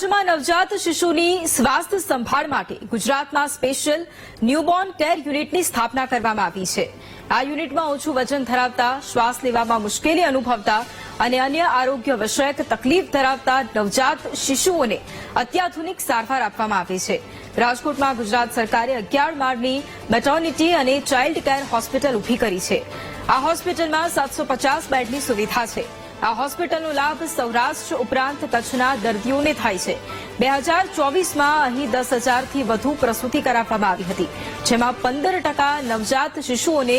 રાજ્યમાં નવજાત શિશુની સ્વાસ્થ્ય સંભાળ માટે ગુજરાતમાં સ્પેશિયલ ન્યૂબોર્ન કેર યુનિટની સ્થાપના કરવામાં આવી છે. આ યુનિટમાં ઓછું વજન ધરાવતા, શ્વાસ લેવામાં મુશ્કેલી અનુભવતા અને અન્ય આરોગ્ય વિષયક તકલીફ ધરાવતા નવજાત શિશુઓને અત્યાધુનિક સારવાર આપવામાં આવે છે. રાજકોટમાં ગુજરાત સરકારે અગિયાર માળની મેટર્નિટી અને ચાઇલ્ડ કેર હોસ્પિટલ ઊભી કરી છે. આ હોસ્પિટલમાં સાતસો બેડની સુવિધા છે. આ હોસ્પિટલનો લાભ સૌરાષ્ટ્ર ઉપરાંત કચ્છના દર્દીઓને થાય છે. બે હજાર ચોવીસમાં અહીં દસ હજારથી વધુ પ્રસૂતિ કરાવવામાં આવી હતી, જેમાં પંદર ટકા નવજાત શિશુઓને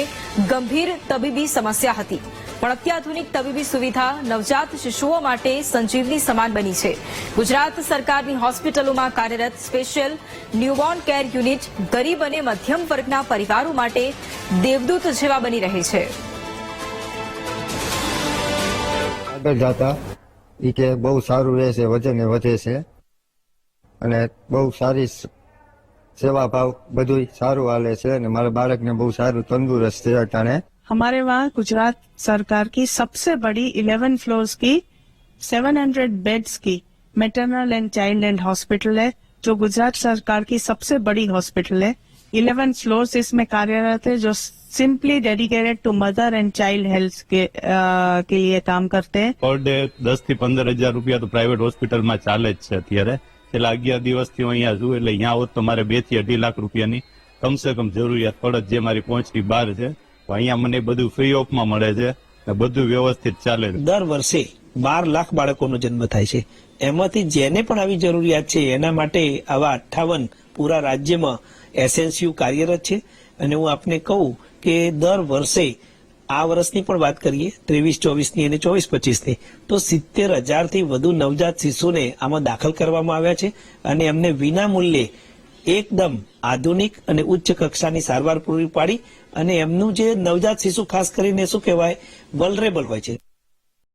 ગંભીર તબીબી સમસ્યા હતી. પણ અત્યાધુનિક તબીબી સુવિધા નવજાત શિશુઓ માટે સંજીવની સમાન બની છે. ગુજરાત સરકારની હોસ્પિટલોમાં કાર્યરત સ્પેશિયલ ન્યૂબોર્ન કેર યુનિટ ગરીબ અને મધ્યમ વર્ગના પરિવારો માટે દેવદૂત જેવા બની રહે છે. આગળ જતા એ કે બહુ સારું રહે છે વજન એ વધે છે અને બહુ સારી સ- સેવા ભાવ બધું સારું હાલે છે અને મારા બાળકને બહુ સારું તંદુરસ્ત છે અટાણે हमारे वहाँ गुजरात सरकार की सबसे बड़ी 11 फ्लोर्स की 700 बेड्स की maternal and child and hospital है जो गुजरात सरकार की सबसे बड़ी हॉस्पिटल है 11 फ्लोर्स इसमें कार्यरत है जो simply dedicated to mother and child health के अ, के लिए काम करते हैं પર ડે દસ થી પંદર હજાર રૂપિયા તો પ્રાઇવેટ હોસ્પિટલમાં ચાલે જ છે અત્યારે છેલ્લા અગિયાર દિવસથી હું અહીંયા છું એટલે અહીંયા હોત તો મારે બે થી અઢી લાખ રૂપિયાની કમસે કમ જરૂરિયાત પડત જે મારી પહોંચની બહાર છે તો અહીંયા મને બધું ફ્રી ઓફમાં મળે છે ને બધું વ્યવસ્થિત ચાલે છે દર વર્ષે બાર લાખ બાળકોનો જન્મ થાય છે એમાંથી જેને પણ આવી જરૂરિયાત છે એના માટે આવા અઠ્ઠાવન પૂરા રાજ્યમાં એસએનસીયુ કાર્યરત છે. અને હું આપને કહું કે દર વર્ષે આ વર્ષની પણ વાત કરીએ, ત્રેવીસ, ચોવીસની અને ચોવીસ, પચીસની, તો સિત્તેર હજારથી વધુ નવજાત શિશુને આમાં દાખલ કરવામાં આવ્યા છે. અને એમને વિનામૂલ્યે એકદમ આધુનિક અને ઉચ્ચ કક્ષાની સારવાર પૂરી પાડી. અને એમનું જે નવજાત શિશુ ખાસ કરીને શું કહેવાય વલરેબલ હોય છે.